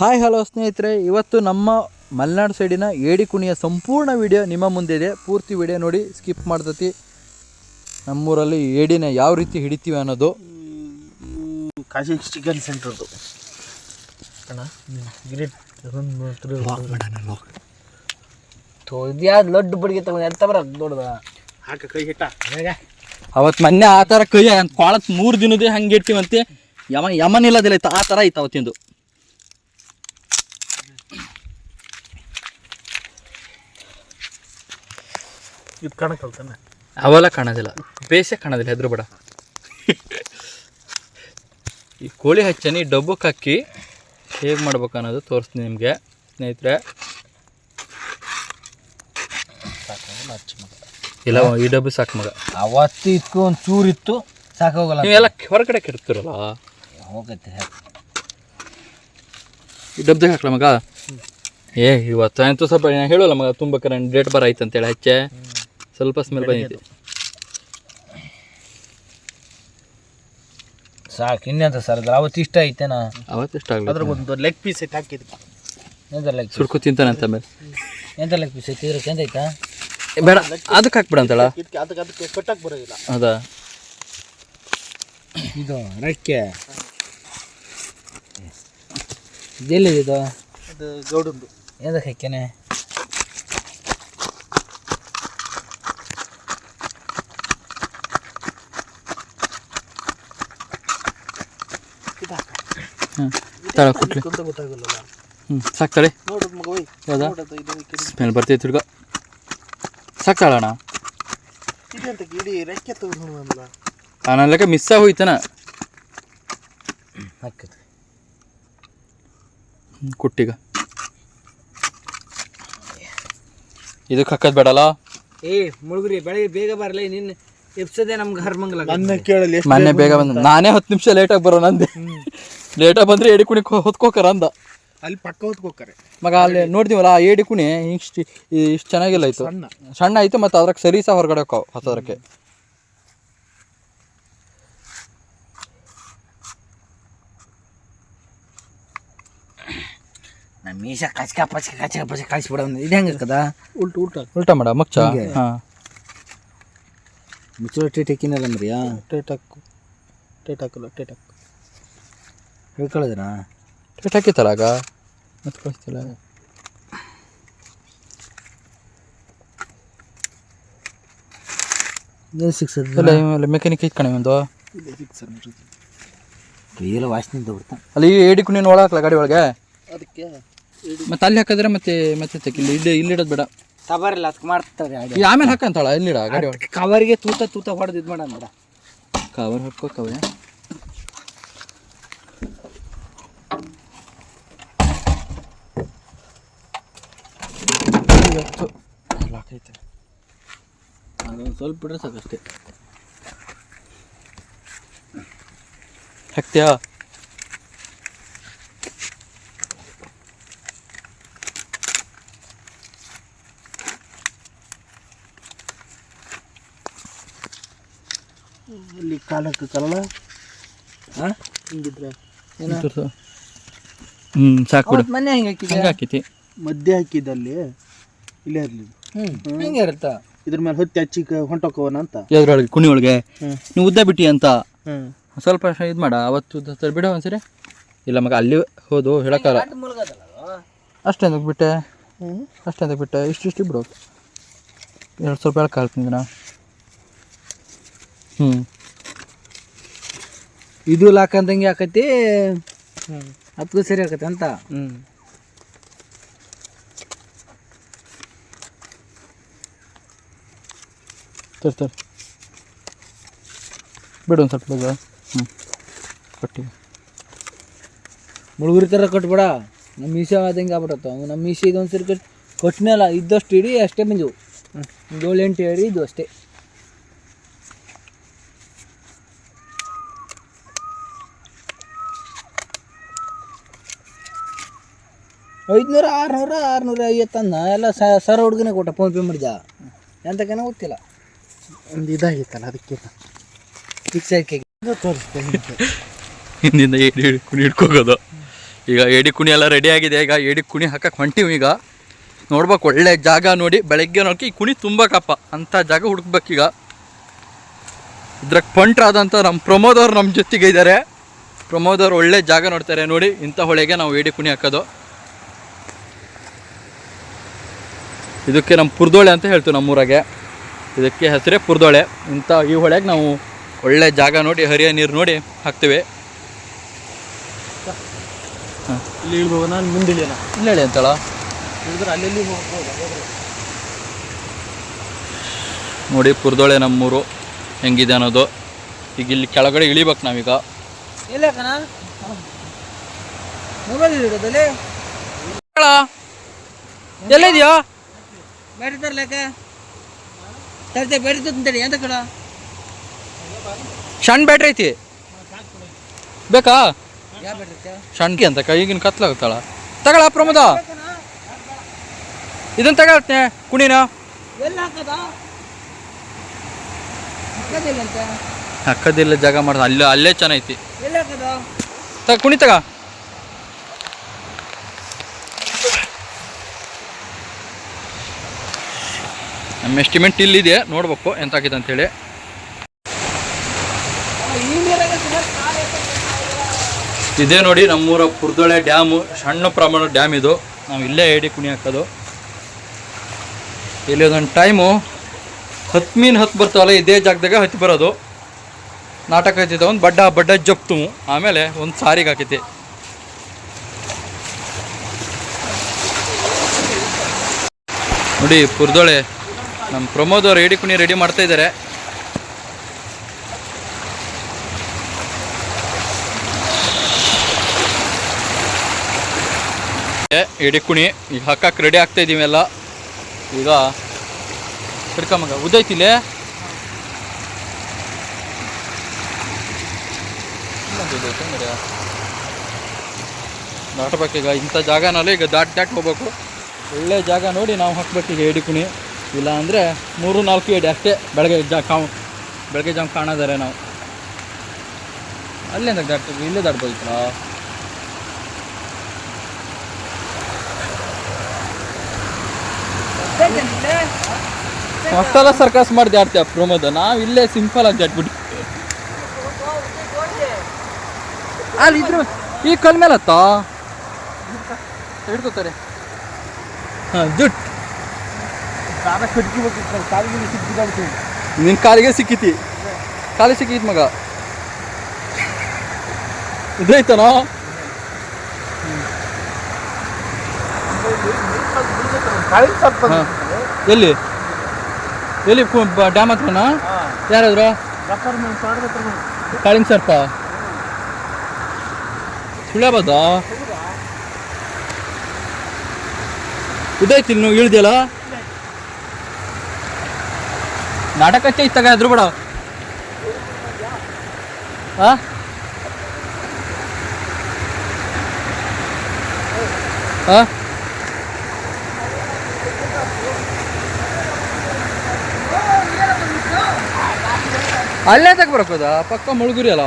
Hi hello ಸ್ನೇಹಿತರೆ. ಇವತ್ತು ನಮ್ಮ ಮಲೆನಾಡು ಸೈಡಿನ ಏಡಿ ಕುಣಿಯ ಸಂಪೂರ್ಣ ವಿಡಿಯೋ ನಿಮ್ಮ ಮುಂದೆ ಇದೆ. ಪೂರ್ತಿ ವಿಡಿಯೋ ನೋಡಿ ಸ್ಕಿಪ್ ಮಾಡ್ತತಿ. ನಮ್ಮೂರಲ್ಲಿ ಏಡಿನ ಯಾವ ರೀತಿ ಹಿಡಿತೀವಿ ಅನ್ನೋದು. ಕಾಶಿ ಚಿಕನ್ ಸೆಂಟರ್ದು ಅಣ್ಣ ಗ್ರೇಟ್ ಇದ್ಯಾವ್ದು ಲಡ್ಡು ಬಡಿಗೆ ತಗೊಂಡು ಎಂತ ಬರ ದೊಡ್ಡದ ಹಾಕ ಕೈ ಹಿಟ್ಟ. ಅವತ್ತು ಮೊನ್ನೆ ಆ ಥರ ಕೈ ಕೊಳತ್ ಮೂರು ದಿನದೇ ಹಂಗೆ ಇಡ್ತೀವಂತೆ. ಯಮ ಯಮನಿಲ್ಲದಿಲ್ಲ ಇತ್ತು ಆ ಥರ ಇತ್ತು ಅವತ್ತಿಂದು. ಇದು ಅವೆಲ್ಲ ಕಾಣೋದಿಲ್ಲ. ಬೇಸೆ ಕಾಣೋದಿಲ್ಲ ಹೆದ್ರು ಬೇಡ. ಈ ಕೋಳಿ ಹಚ್ಚನಿ ಡಬ್ಬಕ್ಕೆ ಹಾಕಿ ಹೇಗೆ ಮಾಡ್ಬೇಕು ಅನ್ನೋದು ತೋರಿಸ್ತೀನಿ ನಿಮಗೆ ಸ್ನೇಹಿತರೆ. ಇಲ್ಲ ಈ ಡಬ್ಬು ಸಾಕು ಮಗ. ಅವತ್ತು ಇತ್ತು ಒಂದು ಚೂರು ಇತ್ತು ಸಾಕಾಗಲ್ಲ ನೀವೆಲ್ಲ ಹೊರಗಡೆ ಕೆಡ್ತಿರಲ್ಲ? ಹೋಗತ್ತೆ ಈ ಡಬ್ದಾಗ ಹಾಕಲ ಮಗ? ಏ ಇವತ್ತು ಅಂತೂ ಸ್ವಲ್ಪ ಹೇಳಲ್ಲ ಮಗ ತುಂಬ ಕರೆಂಟ್ ಡೇಟ್ ಬರ ಆಯ್ತು ಅಂತೇಳಿ ಹಚ್ಚೆ ಸ್ವಲ್ಪ ಸ್ಮೆಲ್ ಬಂದಿದೆ. ಸಾಕು ಇನ್ನೆಂತ ಸರ್ ಅದು ಅವತ್ತು ಇಷ್ಟ ಐತೆನಾ ಅವತ್ತು ಇಷ್ಟ ಅದ್ರಾಗ ಆಗಲ್ಲ ಒಂದು ಲೆಗ್ ಪೀಸ್ ಐತೆ ಹಾಕಿದ್ವಿ ಎಂತ ಲೆಗ್ ತಿಂತಾನೆ ಅಂತ ಮೇಲೆ ಎಂತ ಲೆಗ್ ಪೀಸ್ ಐತಿ ಇದ್ರೆ ಎಂತ ಐತಾ ಏ, ಬೇಡ ಅದಕ್ಕೆ ಹಾಕ್ಬಿಡ ಅಂತಳ. ಇದಕ್ಕೆ ಅದಕ್ಕೆ ಅದಕ್ಕೆ ಕಟ್ಟಕ್ಕೆ ಬರೋದಿಲ್ಲ. ಹೌದಾ? ಇದು ರೆಕ್ಕೆ. ಇದೆಲ್ಲಿದೆ ಇದು? ಅದು ಗೌಡಂದು. ಎಂದಕ್ಕೆ ಹಾಕ್ಯಾನೆ? ಹ್ಞೂ ತಳ ಕೊಟ್ಲಿ. ಅಂತ ಗೊತ್ತಾಗಲ್ಲ ಹ್ಞೂ ಸಾಕ್ತಾಳೆ ನೋಡೋದು ಮಗ ಒಯ್ ಇದು ಸ್ಮೆಲ್ ಬರ್ತೈತೆ ಹುಡುಗ ಸಾಕ್ತಾಳಣ ಇದೆ ಅಂತ ಇಡೀ ರೆಕ್ಕೆ ತಗೊಂಡು ನನ್ನ ಲೆಕ್ಕ ಮಿಸ್ ಕುಟ್ಟಿಗ. ಇದಕ್ಕೆ ಹಾಕೋದು ಬೇಡಲ್ಲ? ಏ ಮುಳುಗ್ರಿ ಬೆಳಿಗ್ಗೆ ಬೇಗ ಬರಲಿ ನಿನ್ನ ಎಪ್ಸದೆ ನಮ್ಗೆ ಹರ್ಮಂಗಲ ನನ್ನ ಕೇಳಲಿ ಮೊನ್ನೆ ಬೇಗ ಬಂದ ನಾನೇ ಹತ್ತು ನಿಮಿಷ ಲೇಟಾಗಿ ಬರೋಣ ಅಂದೆ ಲೇಟಾಗಿ ಬಂದರೆ ಏಡಿ ಕುಣಿ ಹೊತ್ಕೋಕರ ಅಂದ. ಅಲ್ಲಿ ಪಕ್ಕ ಹೊತ್ಕೋಕರೆ. ಮಗ ಅಲ್ಲಿ ನೋಡ್ತೀವಲ್ಲ ಆ ಏಡಿ ಕುಣಿ ಇಷ್ಟು ಇಷ್ಟು ಚೆನ್ನಾಗಿಲ್ಲ ಆಯ್ತು. ಸಣ್ಣ. ಆಯ್ತು ಮತ್ತು ಅದ್ರಾಗ ಸರಿ ಸಹ ಹೊರಗಡೆ ಹೋಕಾವ್ ಹೊಸದ್ರಕ್ಕೆ. ಮೀಸ ಕಚ್ಕ ಪಚ್ಕ ಕಚ್ಕ ಪಚ್ಕ ಕಳಿಸ್ಬಿಡ ಇದು ಹೆಂಗೆ ಇರ್ತದ? ಉಲ್ಟು ಉಲ್ಟ ಉಲ್ಟಾ ಮಾಡ ಮಚ್ಚ? ಹಾಂ. ಮುಚ್ಚಳ ಟೇಟ್ ಹಾಕಿನಲ್ಲ ಮರಿಯಾ ಟೇಟ್ ಹಾಕು. ಟೇಟ್ ಹಾಕಲ್ಲ ಟೇಟ್ ಹಾಕು. ಹೇಳ್ಕೊಳ್ಳೋದ್ರ ಟೇಟ್ ಹಾಕಿತ್ತಲ್ಲ ಆಗ? ಮತ್ತೆ ಕಳಿಸ್ತಿಲ್ಲ ಇಲ್ಲ ಇವೆಲ್ಲ ಮೆಕ್ಯಾನಿಕ್ ಐತ್ ಕಣೆ ಒಂದು ಇದೆ ಫಿಕ್ಸರ್ ನೋಡ್ರಿ. ವಾಸನೆ ಬರ್ತಾ ಅಲ್ಲಿ ಏಡಿ ಕುಣಿ ಒಳಗಾಕ್ಲ ಗಾಡಿ ಒಳಗೆ? ಅದಕ್ಕೆ ಮತ್ತೆ ಅಲ್ಲಿ ಹಾಕಿದ್ರೆ ಮತ್ತೆ ಮತ್ತೆ ತೆಗಿಲ್ಲ ಇಲ್ಲಿ ಇಲ್ಲಿ ಇಡೋದು ಬೇಡ. ಕವರ್ ಇಲ್ಲ ಅದಕ್ಕೆ ಮಾಡ್ತಾರೆ ಆಮೇಲೆ ಹಾಕಂತಾಳ ಇಲ್ಲಿಡ ಗಾಡಿ ಒಳಗೆ? ಕವರ್ಗೆ ತೂತ ತೂತ ಹೊಡೆದು ಇದು ಮಾಡೋಣ ಬೇಡ ಕವರ್ ಹಾಕೋ ಕವರ್ ಸ್ವಲ್ಪ ಬಿಡ್ರೆ ಸಾಕಷ್ಟೇ ಹಾಕ್ತೀಯಾ? ಇಲ್ಲಿ ಕಾಲಕ್ಕೆ ಕಲ್ಲ ಹಾಂ ಹಿಂಗಿದ್ರೆ. ಹ್ಞೂ ಸಾಕು ಬಿಡು. ಮೊನ್ನೆ ಹೆಂಗೆ ಹಾಕಿದ್ದೆ ಹಂಗೆ ಹಾಕೈತಿ. ಮಧ್ಯೆ ಹಾಕಿದಲ್ಲಿ ಇಲ್ಲೇ ಇರಲಿ. ಹ್ಞೂ ಹೆಂಗೆ ಇರುತ್ತಾ? ಇದ್ರ ಮೇಲೆ ಹೊತ್ತಿ ಹಚ್ಚಿ ಹೊಂಟೋಕೋನ ಅಂತ. ಎದ್ರೊಳಗೆ ಕುಣಿ ಒಳಗೆ ನೀವು ಉದ್ದ ಬಿಟ್ಟಿ ಅಂತ. ಸ್ವಲ್ಪ ಇದು ಮಾಡ ಅವತ್ತು ಬಿಡೋ ಸರಿ ಬಿಡು ಒಂದ್ಸರಿ ಇಲ್ಲ ಮಗ ಅಲ್ಲಿ ಹೋದು ಹೇಳಕ್ಕಾಗಲ್ಲ. ಮುಳುಗದಲ್ಲ? ಅಷ್ಟೇ ಅದಕ್ಕೆ ಬಿಟ್ಟೆ? ಹ್ಮ್. ಅಷ್ಟೇ ಅದಕ್ಕೆ ಬಿಟ್ಟೆ? ಇಷ್ಟು ಇಷ್ಟು ಬಿಡು. ಎರಡು ಸ್ವಲ್ಪ ಹೇಳಕ್ಕೆ ಹಾಕ್ತೀನಿ ನಾ ಹ್ಞೂ ಇದು ಲಾಕಂದಂಗೆ ಆಕತಿ? ಹ್ಞೂ ಅದು ಸರಿ ಆಕತಿ ಅಂತ? ಹ್ಮ್. ತರ್ ತರ್. ಬಿಡು ಒಂದು ಸ್ವಲ್ಪ ಬೇಗ ಹ್ಞೂ ಕಟ್ಟಿ. ಮುಳುಗುರಿ ಥರ ಕಟ್ಬೇಡ. ನಮ್ಮ ಮೀಸೆ ಆದಂಗೆ ಆಗ್ಬಿಡತ್ತ? ನಮ್ಮ ಮೀಸೆ ಇದೊಂದು ಸರಿ ಕಟ್ ಕೊಟ್ಟನಲ್ಲ ಇದ್ದಷ್ಟು ಇಡಿ, ಅಷ್ಟೇ ಬಂದವು ಹ್ಞೂ ಎಂಟು ಹೇಳಿ ಇದು ಅಷ್ಟೇ. ಐದುನೂರ, ಆರುನೂರ ಆರುನೂರ ಐವತ್ತನ್ನ ಎಲ್ಲ ಸರ ಹುಡುಗನೇ ಕೊಟ್ಟ ಫೋನ್ಪೇ ಮಾಡಿದ ಎಂತಕ್ಕೇನೋ ಗೊತ್ತಿಲ್ಲ. ಒಂದು ಇದಾಗಿತ್ತಲ್ಲ ಅದಕ್ಕೆ ಹಿಂದಿಂದ ಏಡಿ ಏಡಿ ಕುಣಿ ಹಿಡ್ಕೋಗೋದು. ಈಗ ಏಡಿ ಕುಣಿ ಎಲ್ಲ ರೆಡಿ ಆಗಿದೆ. ಈಗ ಏಡಿ ಕುಣಿ ಹಾಕಕ್ಕೆ ಹೊಂಟಿವಿ ಈಗ. ನೋಡ್ಬೇಕು, ಒಳ್ಳೆ ಜಾಗ ನೋಡಿ, ಬೆಳಗ್ಗೆ ನೋಡಕ್ಕೆ ಈ ಕುಣಿ ತುಂಬ ಕಪ್ಪ. ಅಂಥ ಜಾಗ ಹುಡುಕ್ಬೇಕೀಗ ಇದ್ರಾಗ ಪಂಟ್ರಾದಂಥ ನಮ್ಮ ಪ್ರಮೋದ್ ಅವ್ರು ನಮ್ಮ ಜೊತೆಗೆ ಇದ್ದಾರೆ ಪ್ರಮೋದ್ ಅವ್ರು ಒಳ್ಳೆ ಜಾಗ ನೋಡ್ತಾರೆ ನೋಡಿ. ಇಂಥ ಹೊಳೆಗೆ ನಾವು ಏಡಿ ಕುಣಿ ಹಾಕೋದು. ಇದಕ್ಕೆ ನಮ್ಮ ಪುರ್ದೋಳೆ ಅಂತ ಹೇಳ್ತೀವಿ ನಮ್ಮೂರಾಗೆ. ಇದಕ್ಕೆ ಹೆಸರೇ ಪುರ್ದೊಳೆ. ಇಂಥ ಈ ಹೊಳೆಗೆ ನಾವು ಒಳ್ಳೆ ಜಾಗ ನೋಡಿ ಹರಿಯ ನೀರು ನೋಡಿ ಹಾಕ್ತೀವಿ. ಇಲ್ಲಿ ಇಳ್ಬೋದು? ನಾನು ಮುಂದಿಲ್ಲ ಇಲ್ಲ ಹೇಳಿ ಅಂತಳ ಇಳಿದ್ರೆ ಅಲ್ಲಿ ನೋಡಿ ಪುರ್ದೊಳೆ ನಮ್ಮೂರು ಹೆಂಗಿದೆ ಅನ್ನೋದು. ಈಗ ಇಲ್ಲಿ ಕೆಳಗಡೆ ಇಳಿಬೇಕು ನಾವೀಗ. ಇಲ್ಲ ಕಣ ಮೊಬೈಲ್ ಇರೋದಲ್ಲಿ ಎಲ್ಲಿದೆಯಾ? ಬೇರೆ ತರ್ತೆ ಬ್ಯಾಟ್ರಿ ಅಂತೇಳಿ ಎಂತ ಕಡ ಸಣ್ಣ ಬ್ಯಾಟ್ರಿ ಐತಿ. ಬೇಕಾ? ಸಣ್ಣಗೆ ಅಂತ ಈಗಿನ ಕತ್ಲಾಗುತ್ತಾಳ ತಗಳ ಪ್ರಮೋದ. ಇದನ್ನ ತಗೊಳ್ತೆ ಕುಣಿನ. ಹಾಕದಿಲ್ಲ ಹಾಕೋದಿಲ್ಲ ಜಾಗ ಮಾಡ್ದ ಅಲ್ಲೇ ಅಲ್ಲೇ ಚೆನ್ನಾಗೈತಿ. ತಗ ಕುಣಿ ನಮ್ಮ ಎಸ್ಟಿಮೇಟ್ ಇಲ್ಲಿದೆ, ನೋಡ್ಬೇಕು ಎಂತ ಆಗಿದೆ ಅಂತೇಳಿ. ಇದೇ ನೋಡಿ, ನಮ್ಮೂರ ಪುರ್ದೊಳೆ ಡ್ಯಾಮು, ಸಣ್ಣ ಪ್ರಮಾಣದ ಡ್ಯಾಮ್ ಇದು. ನಾವು ಇಲ್ಲೇ ಏಡಿ ಕುಣಿ ಹಾಕೋದು. ಇಲ್ಲಿ ಒಂದೊಂದು ಟೈಮು. ಹತ್ತು ಮೀನು ಹತ್ತು ಬರ್ತಾವಲ್ಲ, ಇದೇ ಜಾಗದಾಗ ಹತ್ತಿ ಬರೋದು. ನಾಟಕ ಹತ್ತಿದ ಒಂದು ಬಡ್ಡ ಬಡ್ಡ ಜಪ್ತು. ಆಮೇಲೆ ಒಂದು ಸಾರಿಗೆ ಹಾಕೈತಿ ನೋಡಿ ಪುರ್ದೊಳೆ ನಮ್ಮ ಪ್ರಮೋದ್ ಅವರು ಏಡಿ ಕುಣಿ ರೆಡಿ ಮಾಡ್ತಾ ಇದ್ದಾರೆ ಏಡಿ ಕುಣಿ, ಈಗ ಹಾಕಕ್ಕೆ ರೆಡಿ ಆಗ್ತಾ ಇದೀವಿ ಎಲ್ಲ. ಈಗ ಹಿಡ್ಕೊಂಬಗ ಉದ್ದೈತಿಲೆ ದಾಟಬೇಕೀಗ ಇಂಥ ಜಾಗನಲ್ಲಿ ಈಗ ದಾಟ್ ದಾಟ್ ಹೋಗ್ಬೇಕು. ಒಳ್ಳೆ ಜಾಗ ನೋಡಿ ನಾವು ಹಾಕ್ಬೇಕೀಗ ಎಡಿ ಕುಣಿ. ಇಲ್ಲ ಅಂದರೆ ಮೂರು, ನಾಲ್ಕು ಏಡಿ ಅಷ್ಟೇ ಬೆಳಗ್ಗೆ ಜಾ ಕಾವು ಬೆಳಗ್ಗೆ ಜಾಮ್ ಕಾಣೋದಾರೆ ನಾವು. ಅಲ್ಲಿಂದ ದಾಟ್ತೀವಿ ಇಲ್ಲೇ ದಾಟ್ಬೋದಿತ್ತಲ್ಲ ಮಸಾಲ ಸರ್ಕಸ್ ಮಾಡಿ ದಾಟ್ತೀವಿ ಪ್ರಮೋದ. ನಾವು ಇಲ್ಲೇ ಸಿಂಪಲ್ ಆಗಿ ದಾಟ್ಬಿಟ್ಟು ಅಲ್ಲಿ ಇದ್ರ ಈ ಕಲ್ ಹತ್ತ ಹಿಡ್ಕೋತಾರೆ. ಹಾಂ ಜುಟ್ ದಾರ ಕಟ್ಕೋಬೇಕು ಕಾಲಿಗೆ ನಿನ್ನ ಕಾಲಿಗೆ ಸಿಕ್ಕಿತಿ. ಕಾಲಿ ಸಿಕ್ಕಿತ್ ಮಗ. ಹಾಂ. ಎಲ್ಲಿ? ಎಲ್ಲಿ ಡ್ಯಾಮ್ ಹತ್ರನಾ? ಯಾರಾದ್ರು? ಹತ್ರ ಬಂದು. ಕಾಳಿಂಗ್ ಸರ್ಪ. ಸುಳ್ಯಬಾದ? ಉದೈತಿ ನೀವು ಇಳ್ದಿಯಲ್ಲ? ನಾಟಕಕ್ಕೆ ಇತ್ತಾಗ ಅದ್ರ ಬಿಡ. ಹಾ ಹಾ ಅಲ್ಲೇ ತಗ ಬರಕೋದ ಪಕ್ಕ ಮುಳುಗುರಿ ಅಲ್ಲ.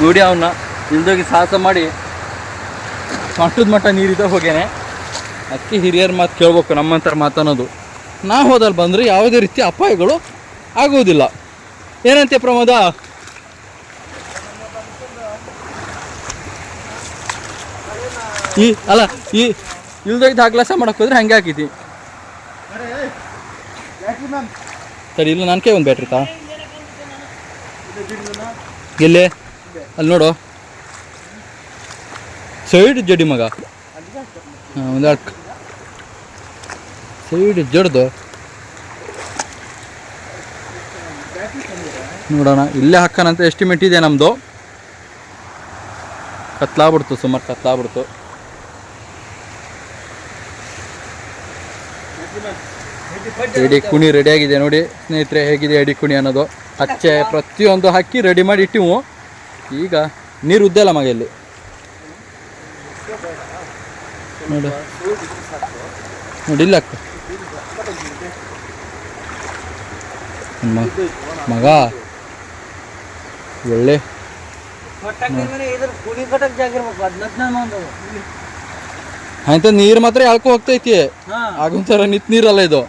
ನೋಡಿ ಅವನ್ನ ಇಲ್ದೋಗಿ ಸಾಹಸ ಮಾಡಿ ಮಟ್ಟದ ಮಟ್ಟ ನೀರಿದ್ದ ಹೋಗೇನೆ. ಅದಕ್ಕೆ ಹಿರಿಯರ ಮಾತು ಕೇಳ್ಬೇಕು ನಮ್ಮಂತರ ಮಾತನ್ನೋದು ನಾ ಹೋದಲ್ಲಿ ಬಂದರೆ ಯಾವುದೇ ರೀತಿ ಅಪಾಯಗಳು ಆಗುವುದಿಲ್ಲ. ಏನಂತೆ ಪ್ರಮೋದ? ಈ, ಅಲ್ಲ, ಈ ಇಲ್ದೋಗಿ ದಾಖಲಾಸ ಮಾಡಕ್ಕೆ ಹೋದ್ರೆ ಹಂಗೆ ಹಾಕಿದ್ದಿ. ಸರಿ, ಇಲ್ಲ ನನಗೆ ಒಂದು ಬ್ಯಾಟ್ರಿ ತಾ? ಎಲ್ಲಿ? ಅಲ್ಲಿ ನೋಡು. ಸೈಡ್ ಜಡಿ ಮಗ. ಒಂದು ಅಡ್ಕ ಸೈಡ್ ಜಡ್ದು. ನೋಡೋಣ, ಇಲ್ಲೇ ಹಾಕೋಣಂತ ಎಸ್ಟಿಮೇಟ್ ಇದೆ ನಮ್ಮದು ಕತ್ಲಾಗ್ಬಿಡ್ತು ಸುಮಾರು, ಕತ್ಲಾಗ್ಬಿಡ್ತು. ಎಡಿ ಕುಣಿ ರೆಡಿ ಆಗಿದೆ ನೋಡಿ. ಸ್ನೇಹಿತರೆ, ಹೇಗಿದೆ ಎಡಿ ಕುಣಿ ಅನ್ನೋದು? ಅಚ್ಚೆ ಪ್ರತಿಯೊಂದು ಹಾಕಿ ರೆಡಿ ಮಾಡಿ ಇಟ್ಟಿವು. ಈಗ ನೀರು ಉದ್ದಲ್ಲ ಮಗ ಇಲ್ಲಿ. ನೋಡು. ನೋಡಿಲ್ಲ ಅಕ್ಕ ಮಗ. ಒಳ್ಳೆ. ಅಂತ ನೀರು ಮಾತ್ರ ಯಾಕೋ ಹೋಗ್ತೈತಿ. ಹಾ. ಆಗೊಂಥರ ನಿತ್ ನೀರಲ್ಲ ಇದು.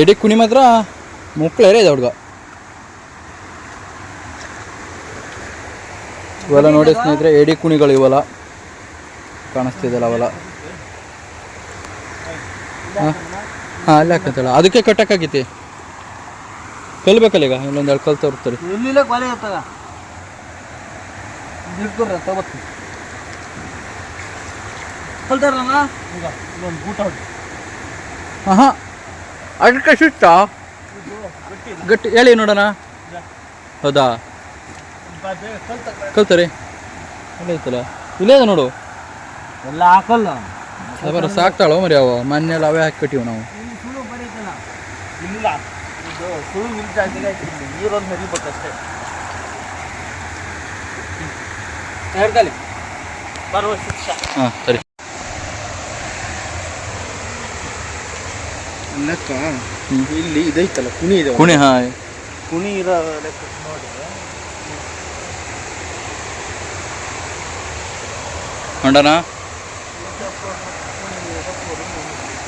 ಎಡಿ ಕುಣಿ ಮಾತ್ರ ಮುಕ್ಳೇರೇ ಇದೆ ಹುಡ್ಗ. ಇವೆಲ್ಲ ನೋಡಿ ಸ್ನೇಹಿತರೆ ಏಡಿ ಕುಣಿಗಳು ಇವೆಲ್ಲ. ಕಾಣಿಸ್ತಿದ್ದಲ್ಲ ಅವೆಲ್ಲ. ಹಾಂ? ಹಾಂ ಅಲ್ಲಿ ಅದಕ್ಕೆ ಕಟ್ಟಕ್ಕಾಗೈತಿ ಕಲ್ಬೇಕಲ್ಲ ಈಗ ಇಲ್ಲೊಂದು ಎರಡು ಕಲ್ ತೋರಿಸ್ತಾರೆ ಹಾಂ ಹಾಂ. ಅದಕ್ಕೆ ಗಟ್ಟಿ ಹೇಳಿ ನೋಡೋಣ. ಹೌದಾ? ಕಲ್ತಾರೆ? ಅಲ್ಲೇ ಐತಲ್ಲ ಇಲ್ಲೇ ಇದೆ ನೋಡು. ಎಲ್ಲ ಹಾಕಲ್ಲ. ಅದರ ಸಾಕ್ತಾಳೋ ಮರಿ ಅವ. ಮೊನ್ನೆಲ್ಲ ಅವೇ ಹಾಕಿ ಕಟ್ಟಿವು ನಾವು. ಇಲ್ಲಿ ಹಾಕಿದ್ದೀನಿ ನೀರೊಂದು ಹರಿಬೇಕಷ್ಟೇ ಹೇಳ್ತಲ್ಲಿ. ಬರುವ ಶಿಕ್ಷೆ. ಹಾಂ ಸರಿ. ಲೆಕ್ಕ ಇಲ್ಲಿ ಇದೈತಲ್ಲ ಕುಣಿ ಇದೆ. ಕುಣಿ ಹಾ. ಕುಣಿ ಇರೋ ಲೆಕ್ಕ ನೋಡಿ. ಹೊಂಡನ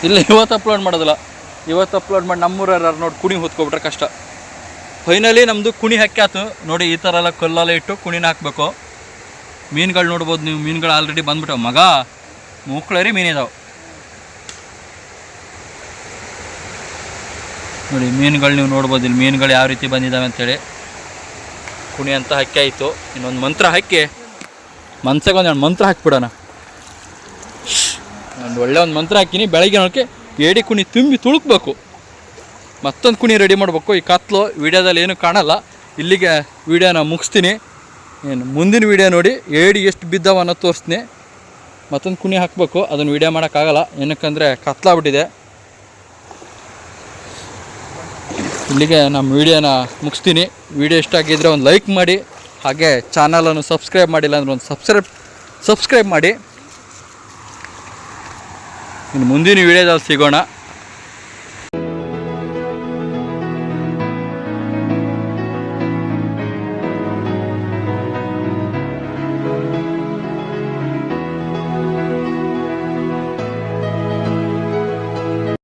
ಇಲ್ಲ, ಇವತ್ತು ಅಪ್ಲೋಡ್ ಮಾಡೋದಿಲ್ಲ. ಇವತ್ತು ಅಪ್ಲೋಡ್ ಮಾಡಿ ನಮ್ಮೂರ ಯಾರು ನೋಡಿ ಕುಣಿ ಹೊತ್ಕೊಬಿಟ್ರೆ ಕಷ್ಟ. ಫೈನಲಿ ನಮ್ಮದು ಕುಣಿ ಹಾಕ್ಯಾತು ನೋಡಿ, ಈ ಥರ ಎಲ್ಲ ಕಲ್ಲೆಲ್ಲ ಇಟ್ಟು ಕುಣಿನ ಹಾಕಬೇಕು. ಮೀನುಗಳು ನೋಡ್ಬೋದು ನೀವು. ಮೀನುಗಳು ಆಲ್ರೆಡಿ ಬಂದ್ಬಿಟ್ಟವು. ಮಗ ಮುಕ್ಳರಿ ಮೀನಿದಾವೆ ನೋಡಿ, ಮೀನುಗಳು ನೀವು ನೋಡ್ಬೋದು. ಇಲ್ಲಿ ಮೀನುಗಳು ಯಾವ ರೀತಿ ಬಂದಿದ್ದಾವೆ ಅಂತೇಳಿ. ಕುಣಿ ಅಂತ ಹಕ್ಕಿ ಆಯಿತು. ಇನ್ನೊಂದು ಮಂತ್ರ ಹಾಕಿ. ಮನ್ಸಾಗ ಒಂದು ಮಂತ್ರ ಹಾಕ್ಬಿಡೋಣ. ಒಂದು ಒಳ್ಳೆ ಒಂದು ಮಂತ್ರ ಹಾಕಿನಿ, ಬೆಳಗ್ಗೆ ನೋಡಕ್ಕೆ ಏಡಿ ಕುಣಿ ತುಂಬಿ ತುಳುಕ್ಬೇಕು. ಮತ್ತೊಂದು ಕುಣಿ ರೆಡಿ ಮಾಡಬೇಕು. ಈ ಕತ್ಲು ವಿಡಿಯೋದಲ್ಲಿ ಏನು ಕಾಣಲ್ಲ. ಇಲ್ಲಿಗೆ ವಿಡಿಯೋನ ಮುಗಿಸ್ತೀನಿ. ಏನು, ಮುಂದಿನ ವಿಡಿಯೋ ನೋಡಿ. ಏಡಿ ಎಷ್ಟು ಬಿದ್ದಾವ ಅನ್ನೋ ತೋರಿಸ್ತೀನಿ. ಮತ್ತೊಂದು ಕುಣಿ ಹಾಕಬೇಕು. ಅದನ್ನು ವಿಡಿಯೋ ಮಾಡೋಕ್ಕಾಗಲ್ಲ. ಏನಕ್ಕಂದರೆ ಕತ್ಲಾಗ್ಬಿಟ್ಟಿದೆ ಇಲ್ಲಿಗೆ ನಮ್ಮ ವಿಡಿಯೋನ ಮುಗಿಸ್ತೀನಿ. ವಿಡಿಯೋ ಇಷ್ಟ ಆಗಿದ್ದರೆ ಒಂದು ಲೈಕ್ ಮಾಡಿ. ಹಾಗೆ ಚಾನಲನ್ನು ಸಬ್ಸ್ಕ್ರೈಬ್ ಮಾಡಿಲ್ಲ ಅಂದ್ರೆ ಒಂದು ಸಬ್ಸ್ಕ್ರೈಬ್ ಸಬ್ಸ್ಕ್ರೈಬ್ ಮಾಡಿ. ಇನ್ನು ಮುಂದಿನ ವೀಡಿಯೋದಲ್ಲಿ ಸಿಗೋಣ.